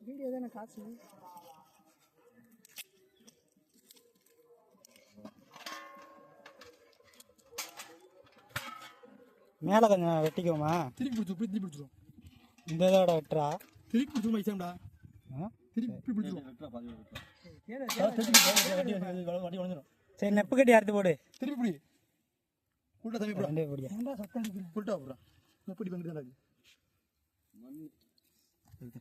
Video தானே காசு மேலே கொஞ்சம் வெட்டிக்குவோமா திருப்பி பிடிச்சி இப்படி திருப்பி பிடிச்சிரும் இந்த இதோட வெட்டுறா. திருப்பி பிடிச்சிரும் மைசாம்டா. ஆ? திருப்பி பிடிச்சிரும் சரி நெப்பு கட்டி அறுத்து போடு. திருப்பி பிடி. புல்ட்டா தம்பி போடா பொடியா. சத்தம் அடிக்கிறேன் புல்ட்டா போடுறா. எப்படி பண்ணிட்டு தான்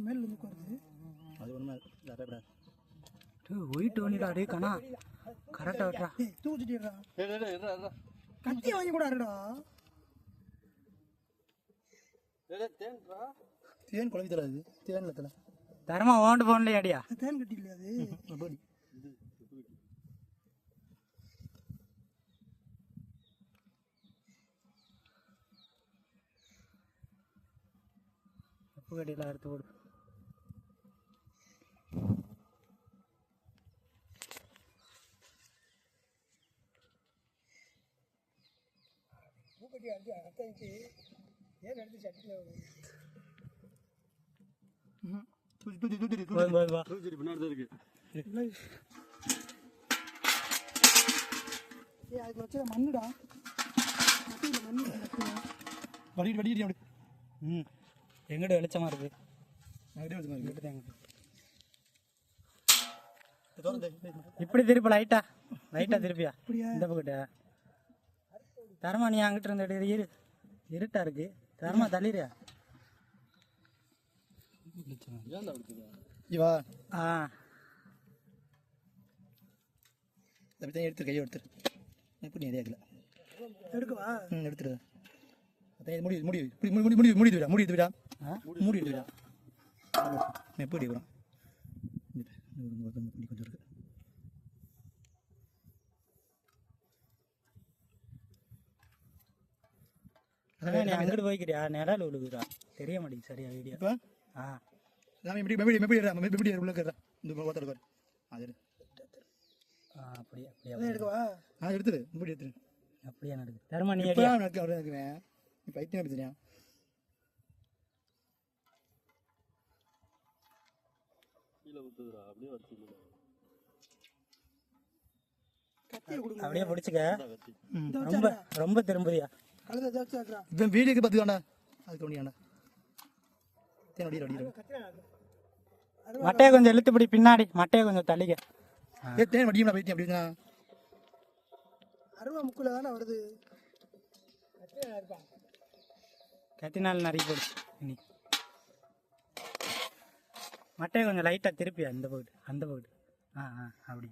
மேல இருந்து உட்காருது அது ஒயிட் ஒன்னிடா டே கண்ணா. கரெக்டாக வெட்டுறா ஏய் தூச்சிட்டா கத்தி வாங்கி கூட அருடா தேன் குழம்பு தராது. தேன் இல்லை தரமா ஓண்டு போன்ல அடியா தேன் கட்டி இல்லையா அது அப்படி நெப்பு கட்டியில் அறுத்து போடு பூக்கட்டி அடிச்சு அத்தைக்கு ஏன் எடுத்து சட்டியில் அதுக்கு வச்ச மண்ணுடா. மட்டியில் மண்ணு வடிட்டு வடிட்டு அப்படி. ம். எங்கிட்ட வெளிச்சமா இருக்கு. அப்படியே வச்சு இங்கிட்டு தான் எங்கிட்ட. திறந்து இப்படி திருப்பி லைட்டா லைட்டா திருப்பியா? இந்த பக்கட்ட தரமா நீ அங்கிட்ட இருந்த இரு இரு. இருட்டா இருக்கு. தரமா தள்ளிடுயா இவா. ஆ. அப்படி தான் எடுத்து கையை எடுத்துரு. எப்படி நிறைய இருக்கல எடுக்கவா? ம் எடுத்துரு. முடி முடி இப்படி முடி முடி முடி முடி விடா முடி விடா? மூடி விடா எப்படி கொஞ்சம் இருக்கு. அதான் நீ அங்கிட்டு போய்க்கிறியா நிழல் விழுகுதா தெரிய மாட்டேங்குது சரியா வீடியோ. ஆ. நான் எப்படி எப்படி எப்படி எப்படி உள்ள இந்த எடுக்காரு அது அப்படியே அப்படியே எடுக்கவா ஆ எடுத்துரு முடி எடுத்துரு. அப்படியே நடக்கு. தரமா நீ அப்படியே இருக்குவேன் நீ பைத்தியம் எடுத்துறியா அப்படியே பிடிச்சிக்க. ரொம்ப ரொம்ப திரும்புதியா இப்போ வீடியோக்கு பார்த்துக்காண்டா அதுக்கு ஒன்றியாண்டா தேன் அடி மட்டையை கொஞ்சம் இழுத்து பிடி பின்னாடி. மட்டையை கொஞ்சம் தள்ளிக்க. ஏ தேன் வடியும்டா பைத்தியம் அப்படின்னா அருவா முக்கில் தானே வருது. கத்தினால் நிறைய போடு இனி. மட்டையை கொஞ்சம் லைட்டாக திருப்பி அந்த பகுடு அந்த பகுடு ஆ ஆ அப்படி.